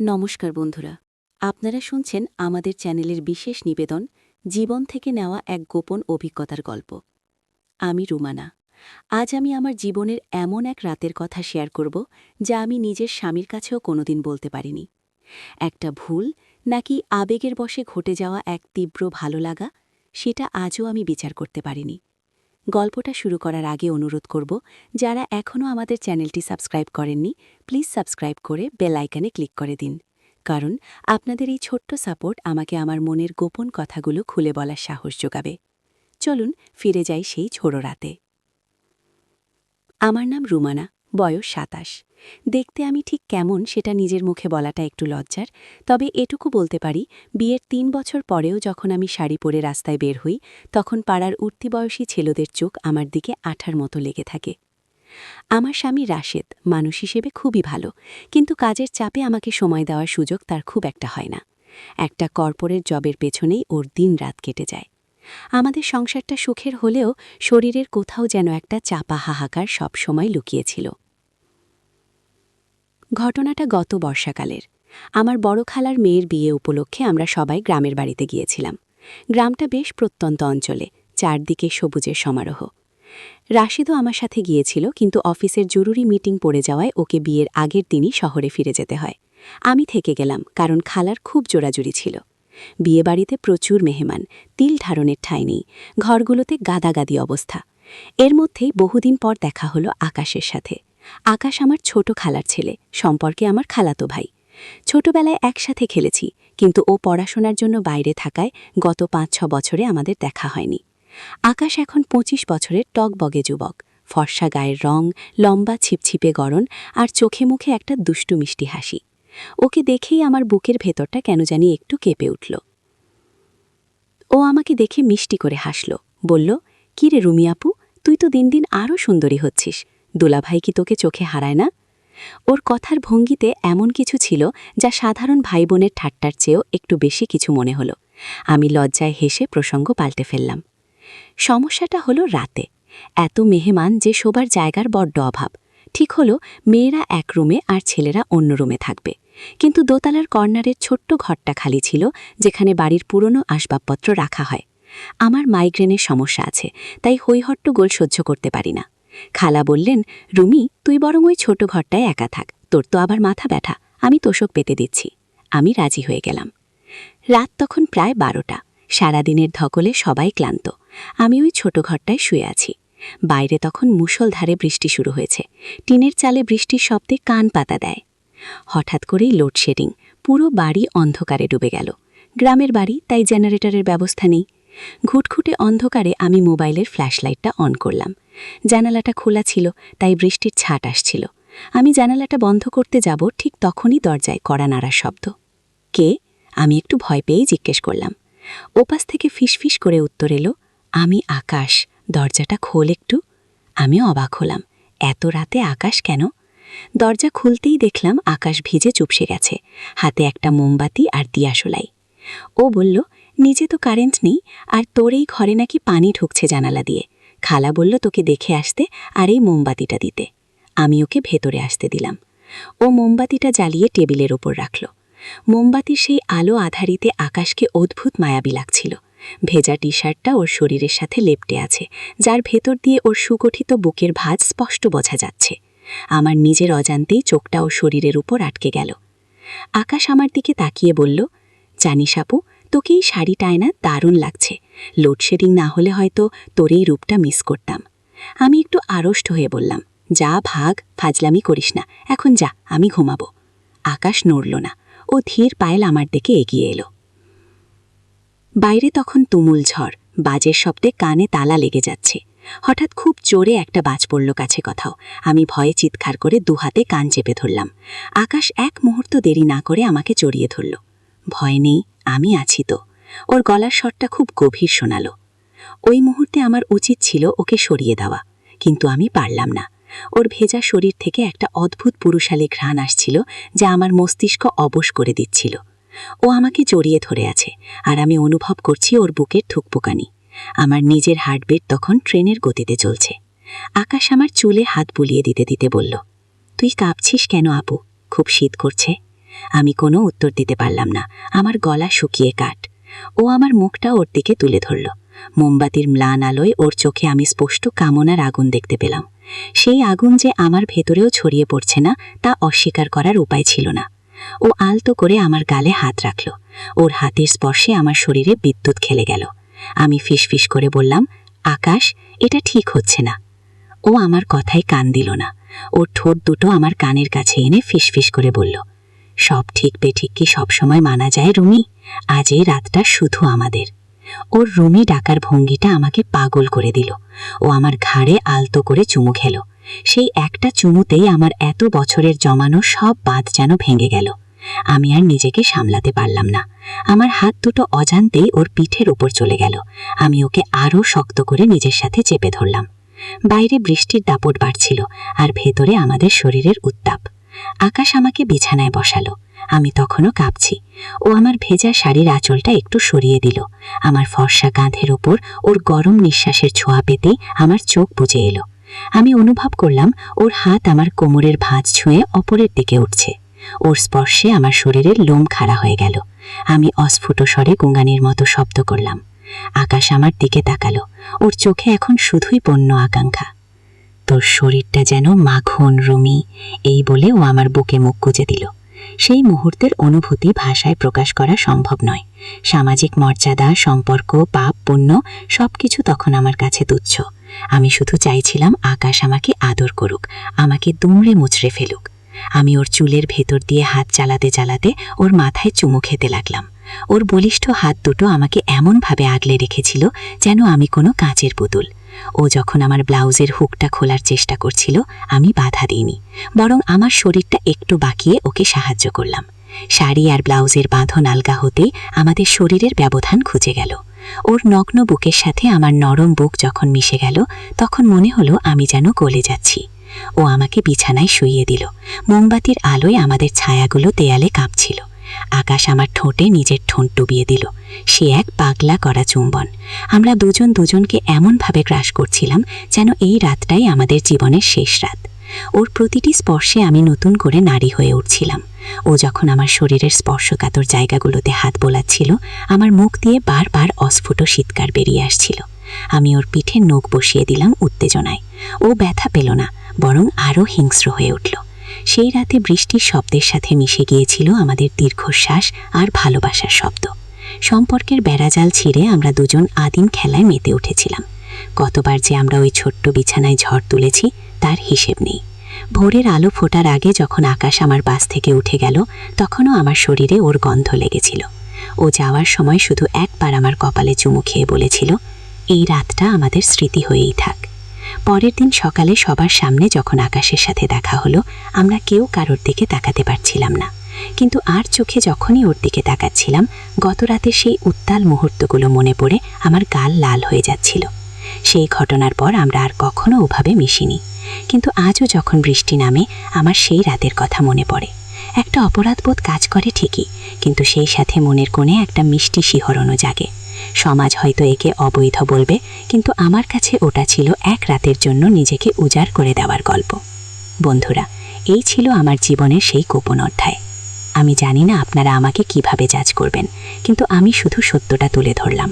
নমস্কার বন্ধুরা। আপনারা শুনছেন আমাদের চ্যানেলের বিশেষ নিবেদন, জীবন থেকে নেওয়া এক গোপন অভিজ্ঞতার গল্প। আমি রুমানা। আজ আমি আমার জীবনের এমন এক রাতের কথা শেয়ার করব, যা আমি নিজের স্বামীর কাছেও কোনোদিন বলতে পারিনি। একটা ভুল, নাকি আবেগের বশে ঘটে যাওয়া এক তীব্র ভালো লাগা, সেটা আজও আমি বিচার করতে পারিনি। গল্পটা শুরু করার আগে অনুরোধ করব, যারা এখনও আমাদের চ্যানেলটি সাবস্ক্রাইব করেননি, প্লিজ সাবস্ক্রাইব করে বেল আইকনে ক্লিক করে দিন। কারণ আপনাদের এই ছোট্ট সাপোর্ট আমাকে আমার মনের গোপন কথাগুলো খুলে বলার সাহস যোগাবে। চলুন ফিরে যাই সেই ছোড়ো রাতে। আমার নাম রুমানা, বয়স সাতাশ। দেখতে আমি ঠিক কেমন সেটা নিজের মুখে বলাটা একটু লজ্জার। তবে এটুকু বলতে পারি, বিয়ের তিন বছর পরেও যখন আমি শাড়ি পরে রাস্তায় বের হই, তখন পাড়ার উঠতি বয়সী ছেলেদের চোখ আমার দিকে আঠার মতো লেগে থাকে। আমার স্বামী রাশেদ, মানুষ হিসেবে খুবই ভালো, কিন্তু কাজের চাপে আমাকে সময় দেওয়ার সুযোগ তার খুব একটা হয় না। একটা কর্পোরেট জবের পেছনেই ওর দিন রাত কেটে যায়। আমাদের সংসারটা সুখের হলেও শরীরের কোথাও যেন একটা চাপা হাহাকার সবসময় লুকিয়েছিল। ঘটনাটা গত বর্ষাকালের। আমার বড় খালার মেয়ের বিয়ে উপলক্ষে আমরা সবাই গ্রামের বাড়িতে গিয়েছিলাম। গ্রামটা বেশ প্রত্যন্ত অঞ্চলে, চারদিকে সবুজের সমারোহ। রাশিদও আমার সাথে গিয়েছিল, কিন্তু অফিসের জরুরি মিটিং পড়ে যাওয়ায় ওকে বিয়ের আগের দিনই শহরে ফিরে যেতে হয়। আমি থেকে গেলাম, কারণ খালার খুব জোরাজুরি ছিল। বিয়েবাড়িতে প্রচুর মেহমান, তিল ধারণের ঠাঁই নেই, ঘরগুলোতে গাদাগাদি অবস্থা। এর মধ্যেই বহুদিন পর দেখা হলো আকাশের সাথে। আকাশ আমার ছোট খালার ছেলে, সম্পর্কে আমার খালাতো ভাই। ছোটবেলায় একসাথে খেলেছি, কিন্তু ও পড়াশোনার জন্য বাইরে থাকায় গত পাঁচ ছ বছরে আমাদের দেখা হয়নি। আকাশ এখন পঁচিশ বছরের টকবগে যুবক। ফর্সা গায়ের রং, লম্বা ছিপছিপে গরণ আর চোখে মুখে একটা দুষ্টু মিষ্টি হাসি। ওকে দেখেই আমার বুকের ভেতরটা কেন জানি একটু কেঁপে উঠল। ও আমাকে দেখে মিষ্টি করে হাসল, বলল কি রে রুমি আপু তুই তো দিন দিন আরও সুন্দরী হচ্ছিস। দুলাভাই কি তোকে চোখে হারায় না? ওর কথার ভঙ্গিতে এমন কিছু ছিল যা সাধারণ ভাই বোনের ঠাট্টার চেয়েও একটু বেশি কিছু মনে হলো। আমি লজ্জায় হেসে প্রসঙ্গ পাল্টে ফেললাম। সমস্যাটা হলো রাতে। এত মেহমান যে শোবার জায়গার বড্ড অভাব। ঠিক হলো, মেয়েরা এক রুমে আর ছেলেরা অন্য রুমে থাকবে। কিন্তু দোতলার কর্নারের ছোট্ট ঘরটা খালি ছিল, যেখানে বাড়ির পুরনো আসবাবপত্র রাখা হয়। আমার মাইগ্রেনের সমস্যা আছে, তাই হৈহট্টগোল সহ্য করতে পারি না। খালা বললেন, রুমি, তুই বরং ওই ছোট ঘরটায় একা থাক। তোর তো আবার মাথা ব্যথা। আমি তোষক পেতে দিচ্ছি। আমি রাজি হয়ে গেলাম। রাত তখন প্রায় বারোটা। সারাদিনের ধকলে সবাই ক্লান্ত। আমি ওই ছোট ঘরটায় শুয়ে আছি। বাইরে তখন মুষলধারে বৃষ্টি শুরু হয়েছে। টিনের চালে বৃষ্টির শব্দে কান পাতা দেয়। হঠাৎ করেই লোডশেডিং। পুরো বাড়ি অন্ধকারে ডুবে গেল। গ্রামের বাড়ি, তাই জেনারেটরের ব্যবস্থা নেই। ঘুটঘুটে অন্ধকারে আমি মোবাইলের ফ্ল্যাশলাইটটা অন করলাম। জানালাটা খোলা ছিল, তাই বৃষ্টির ছাট আসছিল। আমি জানালাটা বন্ধ করতে যাব, ঠিক তখনই দরজায় কড়া নাড়ার শব্দ। কে? আমি একটু ভয় পেয়েই জিজ্ঞেস করলাম। ওপাশ থেকে ফিসফিস করে উত্তর এলো, আমি আকাশ, দরজাটা খোল একটু। আমিও অবাক হলাম, এত রাতে আকাশ কেন? দরজা খুলতেই দেখলাম আকাশ ভিজে চুপসে গেছে, হাতে একটা মোমবাতি আর দিয়াশোলাই। ও বলল, নিজে তো কারেন্ট নেই, আর তোর এই ঘরে নাকি পানি ঢুকছে জানালা দিয়ে। খালা বলল, তোকে দেখে আসতে আর এই মোমবাতিটা দিতে। আমি ওকে ভেতরে আসতে দিলাম। ও মোমবাতিটা জ্বালিয়ে টেবিলের ওপর রাখল। মোমবাতির সেই আলো আধারিতে আকাশকে অদ্ভুত মায়াবী লাগছিল। ভেজা টি শার্টটা ওর শরীরের সাথে লেপটে আছে, যার ভেতর দিয়ে ওর সুগঠিত বুকের ভাজ স্পষ্ট বোঝা যাচ্ছে। আমার নিজের অজান্তেই চোখটা ওর শরীরের উপর আটকে গেল। আকাশ আমার দিকে তাকিয়ে বলল, জানিস আপু, তোকে এই শাড়িটায় না দারুণ লাগছে। লোডশেডিং না হলে হয়তো তোর এই রূপটা মিস করতাম। আমি একটু আড়ষ্ট হয়ে বললাম, যা ভাগ, ফাজলামি করিস না, এখন যা, আমি ঘুমাবো। আকাশ নড়ল না, ও ধীর পায়েল আমার দিকে এগিয়ে এলো। বাইরে তখন তুমুল ঝড়, বাজের শব্দে কানে তালা লেগে যাচ্ছে। হঠাৎ খুব জোরে একটা বাজ পড়ল কাছে কথাও, আমি ভয়ে চিৎকার করে দুহাতে কান চেপে ধরলাম। আকাশ এক মুহূর্ত দেরি না করে আমাকে জড়িয়ে ধরল। ভয় নেই, আমি আছি তো। ওর গলার স্বরটা খুব গভীর শোনালো। ওই মুহূর্তে আমার উচিত ছিল ওকে সরিয়ে দেওয়া, কিন্তু আমি পারলাম না। ওর ভেজা শরীর থেকে একটা অদ্ভুত পুরুষালী ঘ্রাণ আসছিল যা আমার মস্তিষ্ক অবশ করে দিচ্ছিল। ও আমাকে জড়িয়ে ধরে আছে, আর আমি অনুভব করছি ওর বুকের থুকপুকানি। আমার নিজের হার্টবিট তখন ট্রেনের গতিতে চলছে। আকাশ আমার চুলে হাত বুলিয়ে দিতে দিতে বলল, তুই কাঁপছিস কেন আপু? খুব শীত করছে। আমি কোনো উত্তর দিতে পারলাম না। আমার গলা শুকিয়ে কাট ও আমার মুখটা ওর দিকে তুলে ধরল। মোমবাতির ম্লান আলোয় ওর চোখে আমি স্পষ্ট কামনার আগুন দেখতে পেলাম। সেই আগুন যে আমার ভেতরেও ছড়িয়ে পড়ছে না, তা অস্বীকার করার উপায় ছিল না। ও আলতো করে আমার গালে হাত রাখল। ওর হাতের স্পর্শে আমার শরীরে বিদ্যুৎ খেলে গেল। আমি ফিসফিস করে বললাম, আকাশ, এটা ঠিক হচ্ছে না। ও আমার কথায় কান দিল না। ওর ঠোঁট দুটো আমার কানের কাছে এনে ফিসফিস করে বলল সব ঠিক বেঠিক কি সবসময় মানা যায় রুমি। আজ এই রাতটা শুধু আমাদের। ওর রুমি ডাকার ভঙ্গিটা আমাকে পাগল করে দিল। ও আমার ঘাড়ে আলতো করে চুমু খেল। সেই একটা চুমুতেই আমার এত বছরের জমানো সব বাঁধ যেন ভেঙে গেল। আমি আর নিজেকে সামলাতে পারলাম না। আমার হাত দুটো অজান্তেই ওর পিঠের ওপর চলে গেল। আমি ওকে আরও শক্ত করে নিজের সাথে চেপে ধরলাম। বাইরে বৃষ্টির দাপট বাড়ছিল আর ভেতরে আমাদের শরীরের উত্তাপ। আকাশ আমাকে বিছানায় বসালো। আমি তখনও কাঁপছি। ও আমার ভেজা শাড়ির আঁচলটা একটু সরিয়ে দিল। আমার ফর্সা কাঁধের ওপর ওর গরম নিঃশ্বাসের ছোঁয়া পেতেই আমার চোখ বুজে এলো। আমি অনুভব করলাম, ওর হাত আমার কোমরের ভাঁজ ছুঁয়ে অপরের দিকে উঠছে। ওর স্পর্শে আমার শরীরের লোম খাড়া হয়ে গেল। আমি অস্ফুট স্বরে গুঙ্গানির মতো শব্দ করলাম। আকাশ আমার দিকে তাকালো। ওর চোখে এখন শুধুই পণ্য আকাঙ্ক্ষা। তোর শরীরটা যেন মাখন রুমি, এই বলে ও আমার বুকে মুখ গুজে দিল। সেই মুহূর্তের অনুভূতি ভাষায় প্রকাশ করা সম্ভব নয়। সামাজিক মর্যাদা, সম্পর্ক, পাপ, পুণ্য, সবকিছু তখন আমার কাছে তুচ্ছ। আমি শুধু চাইছিলাম আকাশ আমাকে আদর করুক, আমাকে দুমড়ে মুচড়ে ফেলুক। আমি ওর চুলের ভেতর দিয়ে হাত চালাতে চালাতে ওর মাথায় চুমু খেতে লাগলাম। ওর বলিষ্ঠ হাত দুটো আমাকে এমনভাবে আগলে রেখেছিল যেন আমি কোনো কাঁচের পুতুল। ও যখন আমার ব্লাউজের হুকটা খোলার চেষ্টা করছিল, আমি বাধা দিইনি, বরং আমার শরীরটা একটু বাঁকিয়ে ওকে সাহায্য করলাম। শাড়ি আর ব্লাউজের বাঁধন আলগা হতে আমাদের শরীরের ব্যবধান খুঁজে গেল। ওর নগ্ন বুকের সাথে আমার নরম বুক যখন মিশে গেল, তখন মনে হলো আমি যেন গলে যাচ্ছি। ও আমাকে বিছানায় শুইয়ে দিল। মোমবাতির আলোয় আমাদের ছায়াগুলো দেয়ালে কাঁপছিল। আকাশ আমার ঠোঁটে নিজের ঠোঁট ডুবিয়ে দিল। সে এক পাগলা করা চুম্বন। আমরা দুজন দুজনকে এমনভাবে গ্রাস করছিলাম যেন এই রাতটাই আমাদের জীবনের শেষ রাত। ওর প্রতিটি স্পর্শে আমি নতুন করে নারী হয়ে উঠছিলাম। ও যখন আমার শরীরের স্পর্শকাতর জায়গাগুলোতে হাত বোলাচ্ছিল, আমার মুখ দিয়ে বারবার অস্ফুট শীতকার বেরিয়ে আসছিল। আমি ওর পিঠে নখ বসিয়ে দিলাম উত্তেজনায়। ও ব্যথা পেল না, বরং আরও হিংস্র হয়ে উঠল। সেই রাতে বৃষ্টির শব্দের সাথে মিশে গিয়েছিল আমাদের দীর্ঘশ্বাস আর ভালোবাসার শব্দ। সম্পর্কের বেড়াজাল ছিঁড়ে আমরা দুজন আদিম খেলায় মেতে উঠেছিলাম। কতবার যে আমরা ওই ছোট্ট বিছানায় ঝড় তুলেছি, তার হিসেব নেই। ভোরের আলো ফোটার আগে যখন আকাশ আমার বাস থেকে উঠে গেল, তখনও আমার শরীরে ওর গন্ধ লেগেছিল। ও যাওয়ার সময় শুধু একবার আমার কপালে চুমু খেয়ে বলেছিল, এই রাতটা আমাদের স্মৃতি হয়েই থাক। পরের দিন সকালে সবার সামনে যখন আকাশের সাথে দেখা হলো, আমরা কেউ কারোর দিকে তাকাতে পারছিলাম না। কিন্তু আর চোখে যখনই ওর দিকে তাকাচ্ছিলাম গত রাতে সেই উত্তাল মুহূর্তগুলো মনে পড়ে আমার গাল লাল হয়ে যাচ্ছিল। সেই ঘটনার পর আমরা আর কখনো ওভাবে মিশিনি। কিন্তু আজও যখন বৃষ্টি নামে, আমার সেই রাতের কথা মনে পড়ে। একটা অপরাধবোধ কাজ করে ঠিকই, কিন্তু সেই সাথে মনের কোণে একটা মিষ্টি শিহরণও জাগে। সমাজ হয়তো একে অবৈধ বলবে, কিন্তু আমার কাছে ওটা ছিল এক রাতের জন্য নিজেকে উজাড় করে দেওয়ার গল্প। বন্ধুরা, এই ছিল আমার জীবনের সেই গোপন অধ্যায়। আমি জানি না আপনারা আমাকে কীভাবে জাজ করবেন, কিন্তু আমি শুধু সত্যটা তুলে ধরলাম।